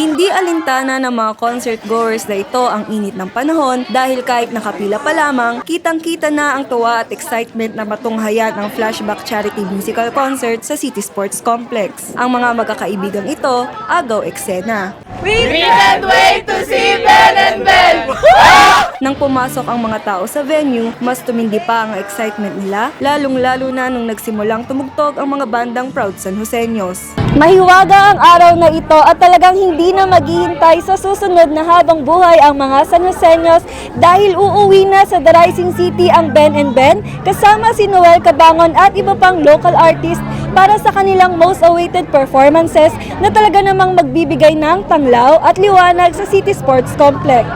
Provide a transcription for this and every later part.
Hindi alintana ng mga concert goers na ito ang init ng panahon dahil kahit nakapila pa lamang, kitang-kita na ang tuwa at excitement na matunghayan ang Flashback Charity Musical Concert sa City Sports Complex. Ang mga magkakaibigang ito, agaw eksena. We can't wait to see Ben! Nang pumasok ang mga tao sa venue, mas tumindi pa ang excitement nila, lalong-lalo na nung nagsimulang tumugtog ang mga bandang Proud San Joseños. Mahiwaga ang araw na ito at talagang hindi na maghihintay sa susunod na habang buhay ang mga San Joseños dahil uuwi na sa The Rising City ang Ben and Ben kasama si Noel Cabangon at iba pang local artist para sa kanilang most awaited performances na talaga namang magbibigay ng tanglaw at liwanag sa City Sports Complex.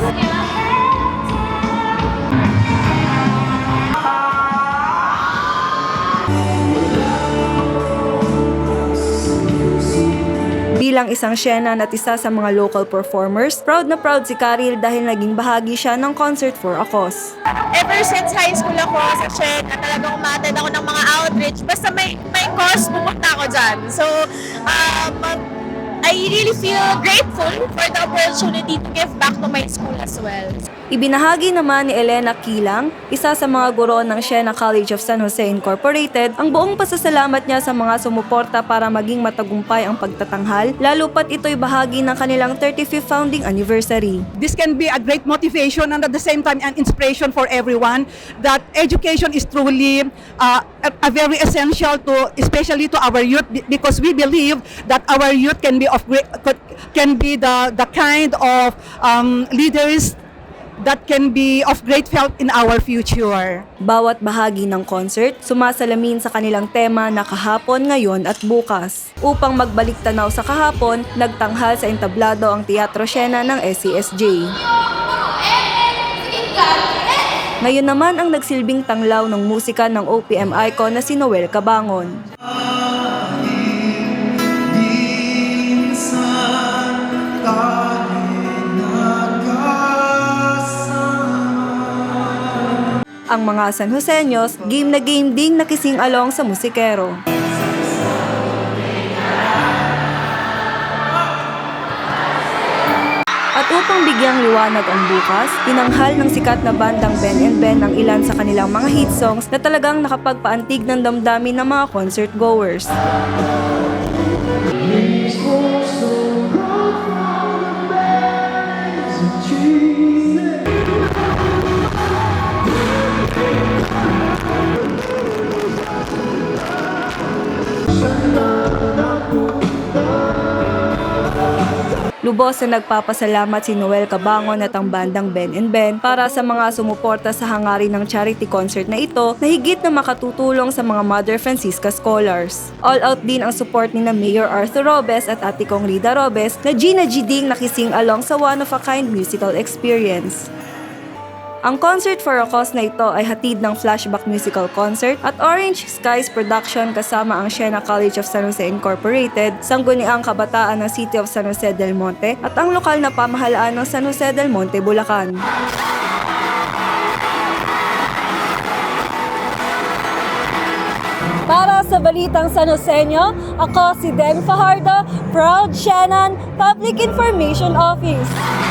Bilang isang Shenan at isa sa mga local performers, proud na proud si Karil dahil naging bahagi siya ng Concert for a Cause. Ever since high school ako sa Shed, at talagang umattend ako ng mga outreach, basta may, may cause, pupunta ako dyan. So, um, I really feel grateful for the opportunity to give back to my school as well. Ibinahagi naman ni Elena Kilang, isa sa mga guro ng Siena College of San Jose Incorporated, ang buong pasasalamat niya sa mga sumuporta para maging matagumpay ang pagtatanghal, lalo pat ito'y bahagi ng kanilang 35th founding anniversary. this can be a great motivation and at the same time an inspiration for everyone that education is truly uh, a, a very essential to especially to our youth be- because we believe that our youth can be of can be the the kind of um, leaders that can be of great help in our future. Bawat bahagi ng concert, sumasalamin sa kanilang tema na kahapon, ngayon at bukas. Upang magbalik tanaw sa kahapon, nagtanghal sa entablado ang Teatro Siena ng SCSJ. Ngayon naman ang nagsilbing tanglaw ng musika ng OPM icon na si Noel Cabangon. Ang mga San Joseños, game na game ding nakising along sa musikero. At upang bigyang liwanag ang bukas, tinanghal ng sikat na bandang Ben and Ben ang ilan sa kanilang mga hit songs na talagang nakapagpaantig ng damdamin ng mga concert goers. Lubos na nagpapasalamat si Noel Cabangon at ang bandang Ben and Ben para sa mga sumuporta sa hangarin ng charity concert na ito na higit na makatutulong sa mga Mother Francisca Scholars. All out din ang support ni na Mayor Arthur Robes at Ate Kong Rida Robes na Gina G. Ding nakising along sa one-of-a-kind musical experience. Ang Concert for a Cause na ito ay hatid ng Flashback Musical Concert at Orange Skies Production kasama ang Siena College of San Jose Incorporated, Sangguniang Kabataan ng City of San Jose del Monte at ang lokal na pamahalaan ng San Jose del Monte, Bulacan. Para sa Balitang San Joseño, ako si Den Fajardo, Proud Shannon, Public Information Office.